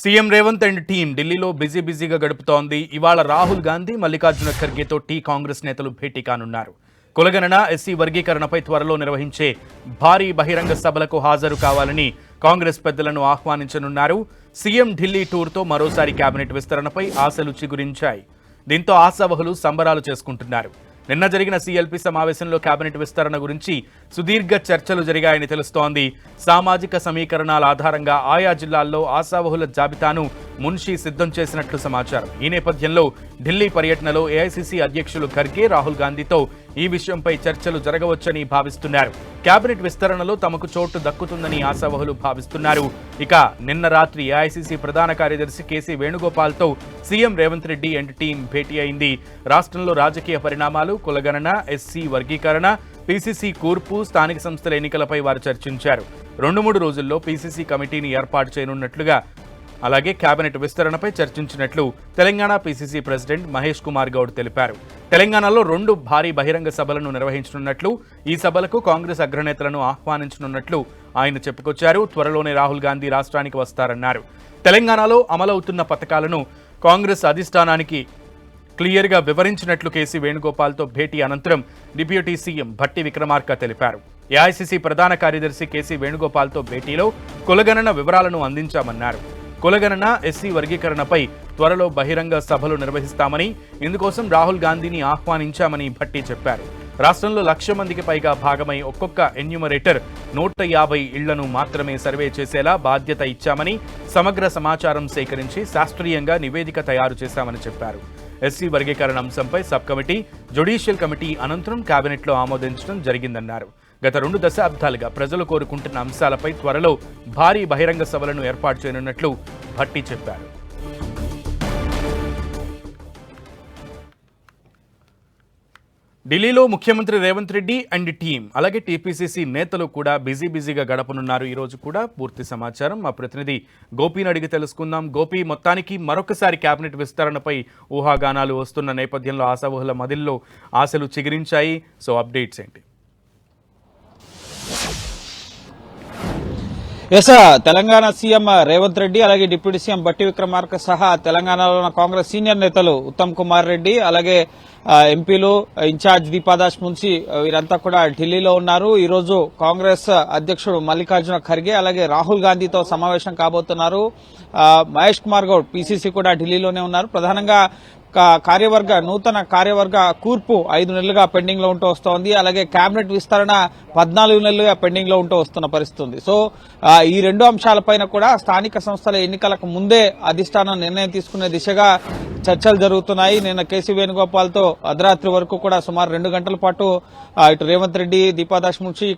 CM Revanth and team ఢిల్లీలో busy బిజీగా గడుపుతోంది. ఇవాళ రాహుల్ గాంధీ మల్లికార్జున ఖర్గేతో టీ కాంగ్రెస్ నేతలు భేటీ కానున్నారు. కులగణన ఎస్సీ వర్గీకరణపై త్వరలో నిర్వహించే భారీ బహిరంగ సభలకు హాజరు కావాలని కాంగ్రెస్ పెద్దలను ఆహ్వానించనున్నారు. సీఎం ఢిల్లీ టూర్తో మరోసారి కేబినెట్ విస్తరణపై ఆశలు చిగురించాయి. దీంతో ఆశావహులు సంబరాలు చేసుకుంటున్నారు. నిన్న జరిగిన సిఎల్పి సమావేశంలో కేబినెట్ విస్తరణ గురించి సుదీర్ఘ చర్చలు జరిగాయని తెలుస్తోంది. సామాజిక సమీకరణాల ఆధారంగా ఆయా జిల్లాల్లో ఆశావహుల జాబితాను మున్షి సిద్ధం చేసినట్లు సమాచారం. ఈ నేపథ్యంలో ఢిల్లీ పర్యటనలో ఏఐసీసీ అధ్యక్షులు ఖర్గే రాహుల్ గాంధీతో ఈ విషయంపై చర్చలు జరగవచ్చని భావిస్తున్నారు. కేబినెట్ విస్తరణలో తమకు చోటు దక్కుతుందని ఆశావహులు భావిస్తున్నారు. ఇక నిన్న రాత్రి ఏఐసీసీ ప్రధాన కార్యదర్శి KC వేణుగోపాల్తో CM Revanth Reddy and team భేటీ అయింది. రాష్ట్రంలో రాజకీయ పరిణామాలు కులగణన ఎస్సీ వర్గీకరణ పీసీసీ కూర్పు స్థానిక సంస్థల ఎన్నికలపై వారు చర్చించారు. రెండు మూడు రోజుల్లో పీసీసీ కమిటీని ఏర్పాటు చేయనున్నట్లుగా అలాగే కేబినెట్ విస్తరణపై చర్చించినట్లు తెలంగాణ పీసీసీ ప్రెసిడెంట్ మహేష్ కుమార్ గౌడ్ తెలిపారు. తెలంగాణలో రెండు భారీ బహిరంగ సభలను నిర్వహించనున్నట్లు ఈ సభలకు కాంగ్రెస్ అగ్రనేతలను ఆహ్వానించనున్నట్లు ఆయన చెప్పుకొచ్చారు. త్వరలోనే రాహుల్ గాంధీ రాష్ట్రానికి వస్తారన్నారు. తెలంగాణలో అమలవుతున్న పథకాలను కాంగ్రెస్ అధిష్టానానికి క్లియర్గా వివరించినట్లు కేసీ వేణుగోపాల్తో భేటీ అనంతరం డిప్యూటీ సీఎం భట్టి విక్రమార్క తెలిపారు. ఏఐసీసీ ప్రధాన కార్యదర్శి కేసీ వేణుగోపాల్తో భేటీలో కులగణన వివరాలను అందించామన్నారు. కులగణన ఎస్సీ వర్గీకరణపై త్వరలో బహిరంగ సభలు నిర్వహిస్తామని ఇందుకోసం రాహుల్ గాంధీని ఆహ్వానించామని భట్టి చెప్పారు. రాష్ట్రంలో లక్ష మందికి పైగా భాగమై ఒక్కొక్క ఎన్యూమరేటర్ నూట యాభై ఇళ్ళను మాత్రమే సర్వే చేసేలా బాధ్యత ఇచ్చామని సమగ్ర సమాచారం సేకరించి శాస్త్రీయంగా నివేదిక తయారు చేశామని చెప్పారు. ఎస్సీ వర్గీకరణ అంశంపై సబ్ కమిటీ జ్యుడిషియల్ కమిటీ అనంతరం కేబినెట్లో ఆమోదించడం జరిగిందన్నారు. గత రెండు దశాబ్దాలుగా ప్రజలు కోరుకుంటున్న అంశాలపై త్వరలో భారీ బహిరంగ సభలను ఏర్పాటు చేయనున్నట్లు భట్టి చెప్పారు. ఢిల్లీలో ముఖ్యమంత్రి రేవంత్ రెడ్డి అండ్ టీం అలాగే టీపీసీసీ నేతలు కూడా బిజీ బిజీగా గడపనున్నారు. ఈరోజు కూడా పూర్తి సమాచారం మా ప్రతినిధి గోపిని అడిగి తెలుసుకుందాం. గోపి మొత్తానికి మరొకసారి కేబినెట్ విస్తరణపై ఊహాగానాలు వస్తున్న నేపథ్యంలో ఆశావహుల మదిల్లో ఆశలు చిగురించాయి. సో అప్డేట్స్ ఏంటి? ఎస్ తెలంగాణ సీఎం రేవంత్ రెడ్డి అలాగే డిప్యూటీ సీఎం బట్టి విక్రమార్క సహా తెలంగాణలో ఉన్న కాంగ్రెస్ సీనియర్ నేతలు ఉత్తమ్ కుమార్ రెడ్డి అలాగే ఎంపీలు ఇన్ఛార్జ్ దీపాదాస్ మున్సి వీరంతా కూడా ఢిల్లీలో ఉన్నారు. ఈ రోజు కాంగ్రెస్ అధ్యక్షుడు మల్లికార్జున ఖర్గే అలాగే రాహుల్ గాంధీతో సమావేశం కాబోతున్నారు. మహేష్ కుమార్ గౌడ్ పీసీసీ కూడా ఢిల్లీలోనే ఉన్నారు. ప్రధానంగా కార్యవర్గ నూతన కార్యవర్గ కూర్పు ఐదు నెలలుగా పెండింగ్లో ఉంటూ వస్తోంది. అలాగే కేబినెట్ విస్తరణ పద్నాలుగు నెలలుగా పెండింగ్లో ఉంటూ వస్తున్న పరిస్థితి సో ఈ రెండు అంశాలపైన కూడా స్థానిక సంస్థల ఎన్నికలకు ముందే అధిష్టానం నిర్ణయం తీసుకునే దిశగా చర్చలు జరుగుతున్నాయి. నిన్న కేసీ వేణుగోపాల్తో అర్ధరాత్రి వరకు కూడా సుమారు రెండు గంటల పాటు ఇటు రేవంత్ రెడ్డి దీపాదాస్ మున్షి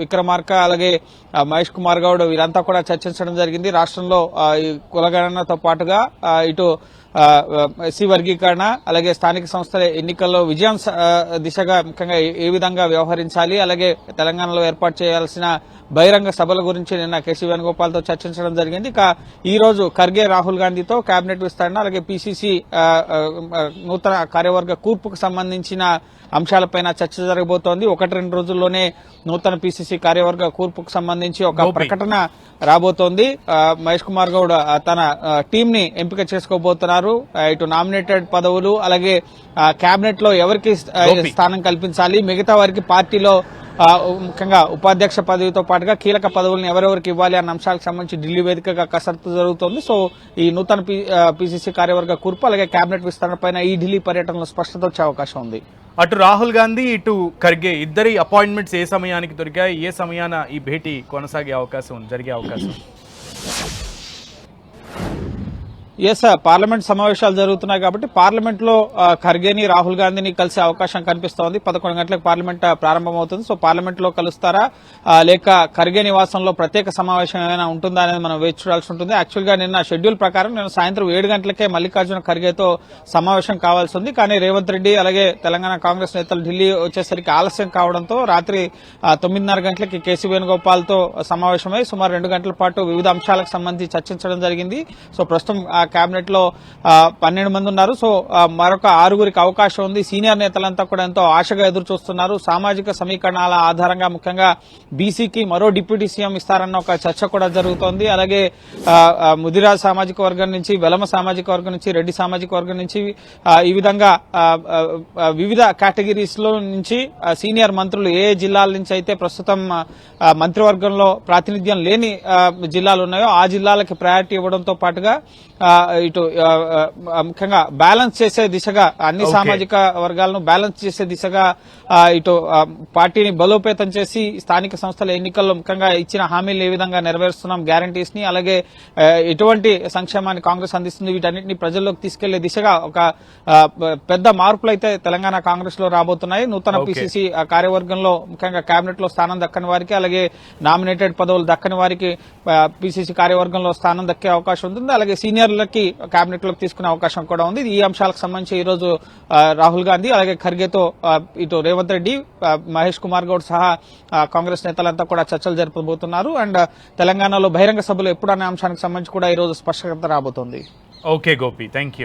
విక్రమార్క అలాగే మహేష్ కుమార్ గౌడ్ వీరంతా కూడా చర్చించడం జరిగింది. రాష్ట్రంలో ఈ కులగణనతో పాటుగా ఇటు ఎస్సీ వర్గీకరణ అలాగే స్థానిక సంస్థల ఎన్నికల్లో విజయం స- దిశగా ముఖ్యంగా ఏ- విధంగా వ్యవహరించాలి అలాగే తెలంగాణలో ఏర్పాటు చేయాల్సిన బహిరంగ సభల గురించి నిన్న కేసీ వేణుగోపాల్తో చర్చించడం జరిగింది. ఇక ఈ రోజు ఖర్గే రాహుల్ గాంధీతో కేబినెట్ విస్తరణ అలాగే పీసీసీ నూతన కార్యవర్గ కూర్పుకు సంబంధించిన అంశాలపైన చర్చ జరగబోతోంది. ఒకటి రెండు రోజుల్లోనే నూతన పీసీసీ కార్యవర్గ కూర్పుకు సంబంధించి ఒక. ప్రకటన రాబోతోంది. మహేష్ కుమార్ గౌడ్ తన టీం ని ఎంపిక చేసుకోబోతున్నారు. ఆ, ఇటు నామినేటెడ్ పదవులు అలాగే కేబినెట్లో ఎవరికి. స్థానం కల్పించాలి మిగతా వారికి పార్టీలో ముఖ్యంగా ఉపాధ్యక్ష పదవితో పాటుగా కీలక పదవులను ఎవరెవరికి ఇవ్వాలి అన్న అంశాలకు సంబంధించి ఢిల్లీ వేదికగా కసరత్తు జరుగుతోంది సో ఈ నూతన పీసీసీ కార్యవర్గ కూర్పు అలాగే కేబినెట్ విస్తరణ పైన ఈ ఢిల్లీ పర్యటనలో స్పష్టత వచ్చే అవకాశం ఉంది అటు రాహుల్ గాంధీ ఇటు ఖర్గే ఇద్దరి అపాయింట్మెంట్స్ ఏ సమయానికి దొరికాయి ఏ సమయాన ఈ భేటీ కొనసాగే అవకాశం జరిగే అవకాశం? ఎస్ పార్లమెంట్ సమావేశాలు జరుగుతున్నాయి కాబట్టి పార్లమెంట్లో ఖర్గేని రాహుల్ గాంధీని కలిసే అవకాశం కనిపిస్తోంది. పదకొండు గంటలకు పార్లమెంట్ ప్రారంభమవుతుంది. సో పార్లమెంట్లో కలుస్తారా లేక ఖర్గే నివాసంలో ప్రత్యేక సమావేశం ఏమైనా ఉంటుందా అనేది మనం వేచి చూడాల్సి ఉంటుంది. యాక్చువల్గా నిన్న షెడ్యూల్ ప్రకారం నేను సాయంత్రం ఏడు గంటలకే మల్లికార్జున ఖర్గేతో సమావేశం కావాల్సి ఉంది. కానీ రేవంత్ రెడ్డి అలాగే తెలంగాణ కాంగ్రెస్ నేతలు ఢిల్లీ వచ్చేసరికి ఆలస్యం కావడంతో రాత్రి తొమ్మిదిన్నర గంటలకి కేసీ వేణుగోపాల్తో సమావేశమై సుమారు రెండు గంటల పాటు వివిధ అంశాలకు సంబంధించి చర్చించడం జరిగింది. సో ప్రస్తుతం ఆ లో పన్నెండు మంది ఉన్నారు. సో మరొక ఆరుగురికి అవకాశం ఉంది. సీనియర్ నేతలంతా కూడా ఎంతో ఆశగా ఎదురు చూస్తున్నారు సామాజిక సమీకరణాల ఆధారంగా ముఖ్యంగా బీసీకి మరో డిప్యూటీ సీఎం ఇస్తారన్న ఒక చర్చ కూడా జరుగుతోంది. అలాగే ముదిరా ముదిరాజ్ సామాజిక వర్గం నుంచి వెలమ సామాజిక వర్గం నుంచి రెడ్డి సామాజిక వర్గం నుంచి ఈ విధంగా వివిధ కేటగిరీస్లో నుంచి సీనియర్ మంత్రులు ఏ జిల్లాల నుంచి అయితే ప్రస్తుతం మంత్రివర్గంలో ప్రాతినిధ్యం లేని జిల్లాలు ఉన్నాయో ఆ జిల్లాలకి ప్రయారిటీ ఇవ్వడంతో పాటుగా ఇటు ముఖ్యంగా బ్యాలెన్స్ చేసే దిశగా అన్ని. సామాజిక వర్గాలను బ్యాలెన్స్ చేసే దిశగా ఆ, ఇటు పార్టీని బలోపేతం చేసి స్థానిక సంస్థల ఎన్నికల్లో ముఖ్యంగా ఇచ్చిన హామీలు ఏ విధంగా నెరవేరుస్తున్నాం గ్యారంటీస్ని అలాగే ఎటువంటి సంక్షేమాన్ని కాంగ్రెస్ అందిస్తుంది వీటన్నిటిని ప్రజల్లోకి తీసుకెళ్ళే దిశగా ఒక పెద్ద మార్పులు అయితే తెలంగాణ కాంగ్రెస్లో రాబోతున్నాయి నూతన. పిసిసి కార్యవర్గంలో ముఖ్యంగా కేబినెట్లో స్థానం దక్కని వారికి అలాగే నామినేటెడ్ పదవులు దక్కని వారికి పిసిసి కార్యవర్గంలో స్థానం దక్కే అవకాశం ఉంటుంది అలాగే సీనియర్లకి కేబినెట్లోకి తీసుకునే అవకాశం కూడా ఉంది. ఈ అంశాలకు సంబంధించి ఈ రోజు రాహుల్ గాంధీ అలాగే ఖర్గేతో ఇటు రేవంత్ రెడ్డి మహేష్ కుమార్ గౌడ్ సహా కాంగ్రెస్ నేతలంతా కూడా చర్చలు జరపబోతున్నారు. అండ్ తెలంగాణలో బహిరంగ సభలు ఎప్పుడు అనే అంశానికి సంబంధించి కూడా ఈ రోజు స్పష్టత రాబోతోంది. Okay Gopi thank you